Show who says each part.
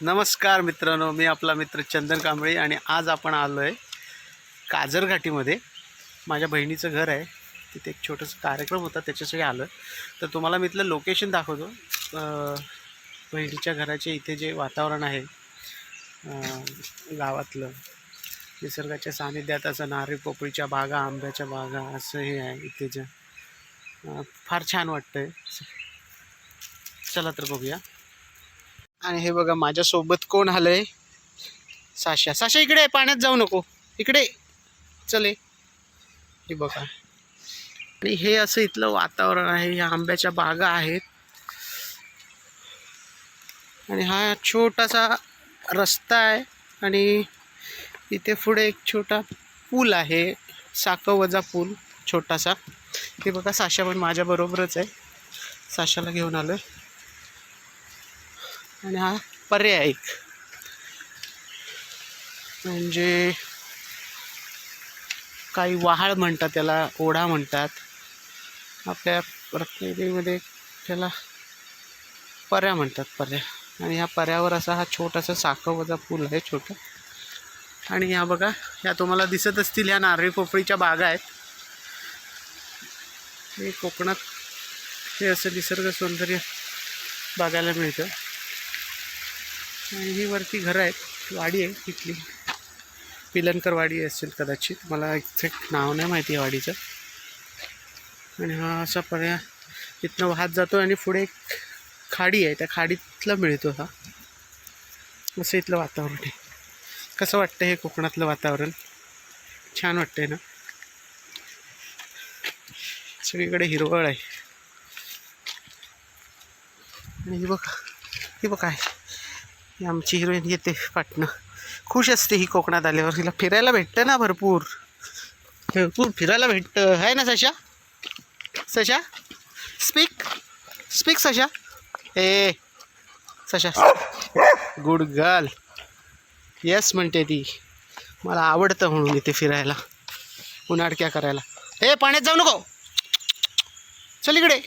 Speaker 1: नमस्कार मित्रांनो मी आपला मित्र चंदन कांबळे आणि आज आपण आलो आहे काजरघाटीमध्ये माझ्या बहिणीचं घर आहे तिथे एक छोटंसं कार्यक्रम होता त्याच्यासाठी आलो तर तुम्हाला मी इथलं लोकेशन दाखवतो. बहिणीच्या घराचे इथे जे वातावरण आहे गावातलं निसर्गाच्या सानिध्यात असं नारळी पोपळीच्या बागा आंब्याच्या बागा असं हे आहे इथेचं अं, फार छान वाटतं आहे चला तर बघूया. आणि हे बघा माझ्यासोबत कोण आलंय? साशा साशा इकडे पाण्यात जाऊ नको. इकडे चले हे बघा. आणि हे असं इथलं वातावरण आहे. ह्या आंब्याच्या बागा आहेत. आणि हा छोटासा रस्ता आहे. आणि इथे पुढे एक छोटा पूल आहे. साकवजा पूल छोटासा. हे बघा साशा पण माझ्याबरोबरच आहे. साशाला घेऊन आलो आणि हा पर्याय एक म्हणजे काही वहाळ म्हणतात त्याला ओढा म्हणतात. आपल्या रत्नागिरीमध्ये त्याला पर्या म्हणतात पर्या. आणि ह्या पर्यावर असा हा छोटासा साखवचा पूल आहे छोटा. आणि ह्या बघा ह्या तुम्हाला दिसत असतील ह्या नारळी पोपळीच्या बागा आहेत हे कोकणात हे असं निसर्ग सौंदर्य बघायला मिळतं. आणि ही वरती घरं आहेत. वाडी आहे तिथली. पिलनकर वाडी असेल कदाचित. मला एक्झॅक्ट नाव नाही माहिती आहे वाडीचं. आणि हा असा पर्याय इथनं वाहत जातो आणि पुढे एक खाडी आहे. त्या खाडीतला मिळतो हा. असं इथलं वातावरण आहे. कसं वाटतं हे कोकणातलं वातावरण? छान वाटतंय ना? सगळीकडे हिरवळ आहे. आणि ही बघा ही बघा आहे. आमची हिरोईन येते पाटणं खुश असते ही कोकणात आल्यावर. तिला फिरायला भेटतं ना भरपूर. भरपूर फिरायला भेटतं. आहे ना सशा? सशा? स्पीक स्पीक सशा. ए सशा. गुड गर्ल येस म्हणते ती. मला आवडतं म्हणून इथे फिरायला. उन्हाडक्या करायला. ए पाण्यात जाऊ नको. चल इकडे.